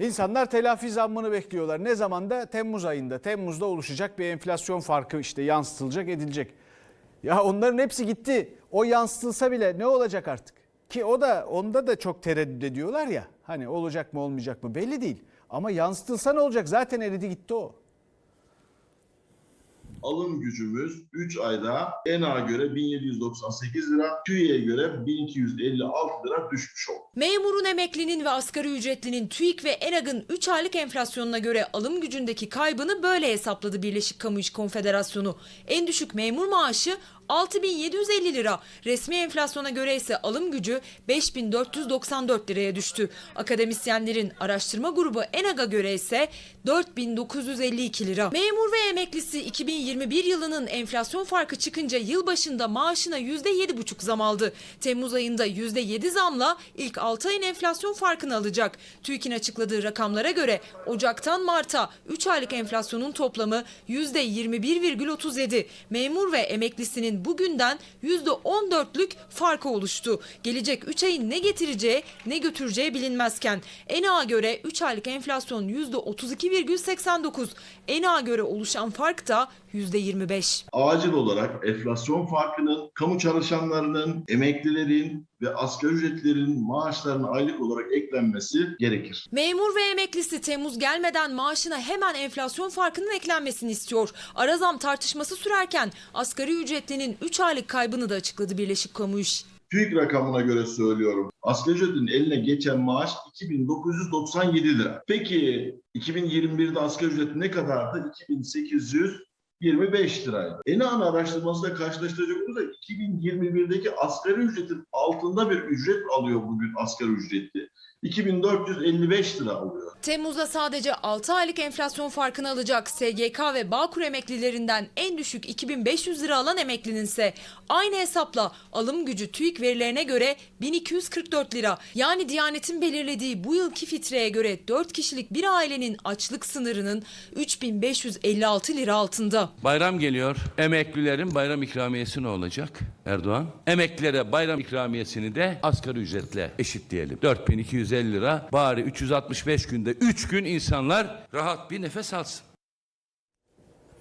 İnsanlar telafi zammını bekliyorlar. Ne zamanda? Temmuz ayında. Temmuz'da oluşacak bir enflasyon farkı işte yansıtılacak edilecek. Ya onların hepsi gitti. O yansıtılsa bile ne olacak artık? Ki o da onda da çok tereddüt ediyorlar ya. Hani olacak mı olmayacak mı belli değil. Ama yansıtılsa ne olacak? Zaten eridi gitti o. alım gücümüz 3 ayda ENA göre 1798 lira, TÜİ'ye göre 1256 lira düşmüş oldu. Memurun, emeklinin ve asgari ücretlinin TÜİK ve ENAG'ın 3 aylık enflasyonuna göre alım gücündeki kaybını böyle hesapladı Birleşik Kamu İş Konfederasyonu. En düşük memur maaşı 6750 lira. Resmi enflasyona göre ise alım gücü 5494 liraya düştü. Akademisyenlerin araştırma grubu ENAG'a göre ise 4952 lira. Memur ve emeklisi 2021 yılının enflasyon farkı çıkınca yılbaşında maaşına %7,5 zam aldı. Temmuz ayında %7 zamla ilk 6 ayın enflasyon farkını alacak. TÜİK'in açıkladığı rakamlara göre Ocak'tan Mart'a 3 aylık enflasyonun toplamı %21,37. Memur ve emeklisinin bugünden %14'lük farkı oluştu. Gelecek 3 ayın ne getireceği ne götüreceği bilinmezken ENA göre 3 aylık enflasyon %32,89. ENA göre oluşan fark da %25. Acil olarak enflasyon farkının kamu çalışanlarının, emeklilerin ve asgari ücretlerin maaşlarına aylık olarak eklenmesi gerekir. Memur ve emeklisi Temmuz gelmeden maaşına hemen enflasyon farkının eklenmesini istiyor. Ara zam tartışması sürerken asgari ücretlinin 3 aylık kaybını da açıkladı Birleşik Kamu İş. TÜİK rakamına göre söylüyorum. Asgari ücretin eline geçen maaş 2997 lira. Peki 2021'de asgari ücret ne kadardı? 2825 liraydı. ENA'nın araştırmasıyla karşılaştıracak olursak 2021'deki asgari ücretin altında bir ücret alıyor bugün asgari ücretli. 2455 lira alıyor. Temmuz'da sadece 6 aylık enflasyon farkını alacak SGK ve Bağkur emeklilerinden en düşük 2500 lira alan emeklinin ise aynı hesapla alım gücü TÜİK verilerine göre 1244 lira. Yani Diyanet'in belirlediği bu yılki fitreye göre 4 kişilik bir ailenin açlık sınırının 3556 lira altında. Bayram geliyor. Emeklilerin bayram ikramiyesi ne olacak Erdoğan? Emeklilere bayram ikramiyesini de asgari ücretle eşitleyelim. 4250 lira. Bari 365 günde 3 gün insanlar rahat bir nefes alsın.